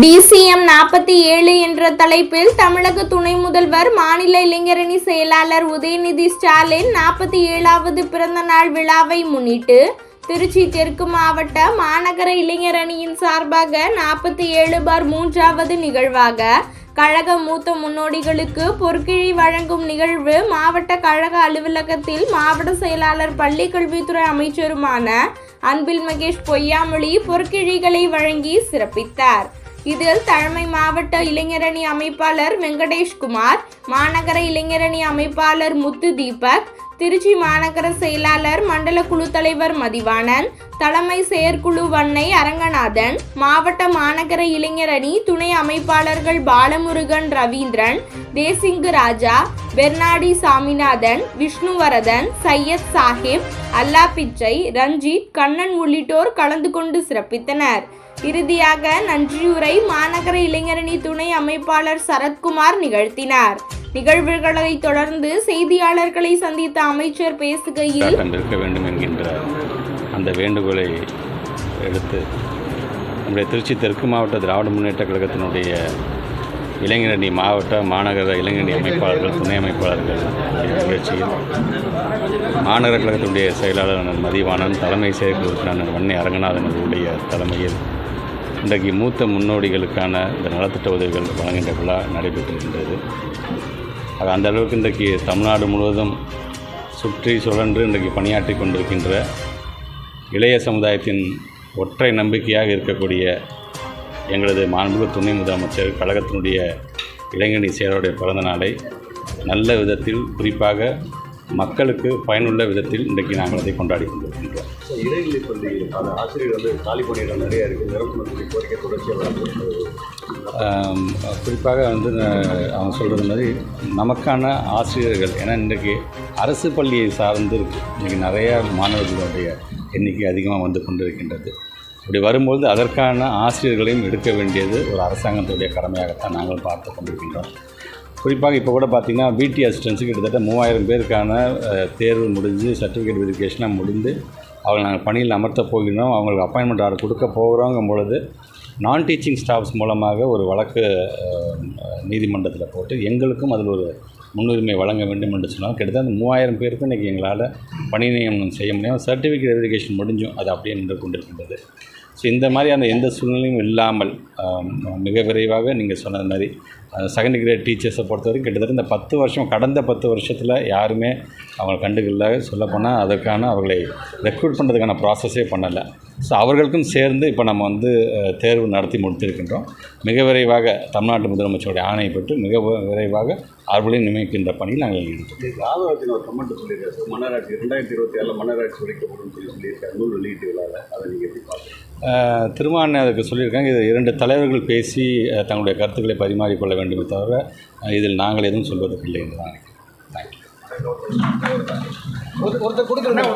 DCM நாற்பத்தி ஏழு என்ற தலைப்பில் தமிழக துணை முதல்வர் மாநில இளைஞரணி செயலாளர் உதயநிதி ஸ்டாலின் நாற்பத்தி ஏழாவது பிறந்த நாள் விழாவை முன்னிட்டு திருச்சி தெற்கு மாவட்ட மாநகர இளைஞரணியின் சார்பாக நாற்பத்தி ஏழு பார் மூன்றாவது நிகழ்வாக கழக மூத்த முன்னோடிகளுக்கு பொற்கிழி வழங்கும் நிகழ்வு மாவட்ட கழக அலுவலகத்தில் மாவட்ட செயலாளர் பள்ளி கல்வித்துறை அமைச்சருமான அன்பில் மகேஷ் பொய்யாமொழி பொற்கிழிகளை வழங்கி சிறப்பித்தார். இதில் தலைமை மாவட்ட இளைஞரணி அமைப்பாளர் வெங்கடேஷ்குமார் மாநகர இளைஞரணி அமைப்பாளர் முத்து தீபக் திருச்சி மாநகர செயலாளர் மண்டல குழு தலைவர் மதிவாணன் தலைமை செயற்குழு வன்னை அரங்கநாதன் மாவட்ட மாநகர இளைஞரணி துணை அமைப்பாளர்கள் பாலமுருகன் ரவீந்திரன் தேசிங்கு ராஜா பெர்னாடி சாமிநாதன் விஷ்ணுவரதன் சையத் சாஹிப் அல்லா பிச்சை ரஞ்சித் கண்ணன் உள்ளிட்டோர் கலந்து கொண்டு சிறப்பித்தனர். இறுதியாக நன்றியுரை மாநகர இளைஞரணி துணை அமைப்பாளர் சரத்குமார் நிகழ்த்தினார். நிகழ்வுகளை தொடர்ந்து செய்தியாளர்களை சந்தித்த அமைச்சர் பேசுகையில் தாக்கம் இருக்க வேண்டும் என்கின்ற அந்த வேண்டுகோளை எடுத்து நம்முடைய திருச்சி தெற்கு மாவட்ட திராவிட முன்னேற்ற கழகத்தினுடைய இளைஞரணி மாவட்ட மாநகர இளைஞரணி அமைப்பாளர்கள் துணை அமைப்பாளர்கள் நிகழ்ச்சியில் மாநகர கழகத்தினுடைய செயலாளர் மதிவானன் தலைமை செயற்குழு உறுப்பினர் வன்னி அரங்கநாதன் அவர்களுடைய தலைமையில் இன்றைக்கு மூத்த முன்னோடிகளுக்கான இந்த நலத்திட்ட உதவிகள் வழங்குகின்ற விழா நடைபெற்றிருக்கின்றது அது அந்த அளவுக்கு இன்றைக்கு தமிழ்நாடு முழுவதும் சுற்றி சுழன்று இன்றைக்கு பணியாற்றி கொண்டிருக்கின்ற இளைய சமுதாயத்தின் ஒற்றை நம்பிக்கையாக இருக்கக்கூடிய எங்களது மாண்பு துணை முதலமைச்சர் கழகத்தினுடைய இளைஞரணி செயலருடைய பிறந்த நாளை நல்ல விதத்தில் குறிப்பாக மக்களுக்கு பயனுள்ள விதத்தில் இன்றைக்கு நாங்கள் அதை கொண்டாடி கொண்டிருக்கின்றோம். இடைநிலை பள்ளியில் ஆசிரியர் வந்து காலி பணியிடம் நிறைய இருக்குது நிரப்பணும் கோரிக்கை தொடர்ச்சியாக குறிப்பாக வந்து அவங்க சொல்கிறது மாதிரி நமக்கான ஆசிரியர்கள் ஏன்னா இன்றைக்கு அரசு பள்ளியை சார்ந்து இருக்குது இன்றைக்கி நிறையா மாணவர்களுடைய எண்ணிக்கை அதிகமாக வந்து கொண்டிருக்கின்றது. இப்படி வரும்பொழுது அதற்கான ஆசிரியர்களையும் எடுக்க வேண்டியது ஒரு அரசாங்கத்துடைய கடமையாகத்தான் நாங்கள் பார்த்து கொண்டிருக்கின்றோம். குறிப்பாக இப்போ கூட பார்த்திங்கன்னா பிடி அசிஸ்டன்ஸு கிட்டத்தட்ட மூவாயிரம் பேருக்கான தேர்வு முடிஞ்சு சர்டிஃபிகேட் வெரிஃபிகேஷனாக முடிந்து அவங்களை நாங்கள் பணியில் அமர்த்த போகிறோம் அவங்களுக்கு அப்பாயின்மெண்ட் ஆர்டர் கொடுக்க போகிறோங்கும் பொழுது நான் டீச்சிங் ஸ்டாஃப்ஸ் மூலமாக ஒரு வழக்கு நீதிமன்றத்தில் போட்டு எங்களுக்கும் அதில் ஒரு முன்னுரிமை வழங்க வேண்டும் என்று சொன்னால் கிட்டத்தட்ட அந்த மூவாயிரம் பேருக்கு இன்றைக்கி எங்களால் பணி நியமனம் செய்ய முடியும். சர்டிஃபிகேட் வெரிஃபிகேஷன் முடிஞ்சும். அது அப்படியே நின்று கொண்டிருக்கின்றது. ஸோ இந்த மாதிரியான எந்த சூழ்நிலையும் இல்லாமல் மிக விரைவாக நீங்கள் சொன்னது மாதிரி செகண்ட் கிரேட் டீச்சர்ஸை பொறுத்தவரைக்கும் கிட்டத்தட்ட இந்த பத்து வருஷம் கடந்த பத்து வருஷத்தில் யாருமே அவங்களை கண்டுக்கல. சொல்லப்போனால் அதற்கான அவர்களை ரெக்ரூட் பண்ணுறதுக்கான ப்ராசஸே பண்ணலை. ஸோ அவர்களுக்கும் சேர்ந்து இப்போ நம்ம வந்து தேர்வு நடத்தி முடித்திருக்கின்றோம். மிக விரைவாக தமிழ்நாட்டு முதலமைச்சருடைய ஆணையை பெற்று மிக விரைவாக அவர்களையும் நியமிக்கின்ற பணியில் நாங்கள் ஈடுபட்டோம். ராதாவத்தின் ஒரு கமெண்ட் சொல்லியிருக்காரு மன்னராட்சி ரெண்டாயிரத்தி இருபத்தி ஏழில் மன்னராட்சி ஒழிக்கப்படும் சொல்லி சொல்லியிருக்காரு. நூல் வெளியீட்டு விழாவில் அதை நீங்கள் எப்படி பார்க்குறீங்க? திருமாவளவன் அதுக்கு சொல்லியிருக்காங்க. இது இரண்டு தலைவர்கள் பேசி தங்களுடைய கருத்துக்களை பரிமாறிக்கொள்ள வேண்டுமே தவிர இதில் நாங்கள் எதுவும் சொல்வதற்கு இல்லை என்று தான் நினைக்கிறேன். தேங்க்யூ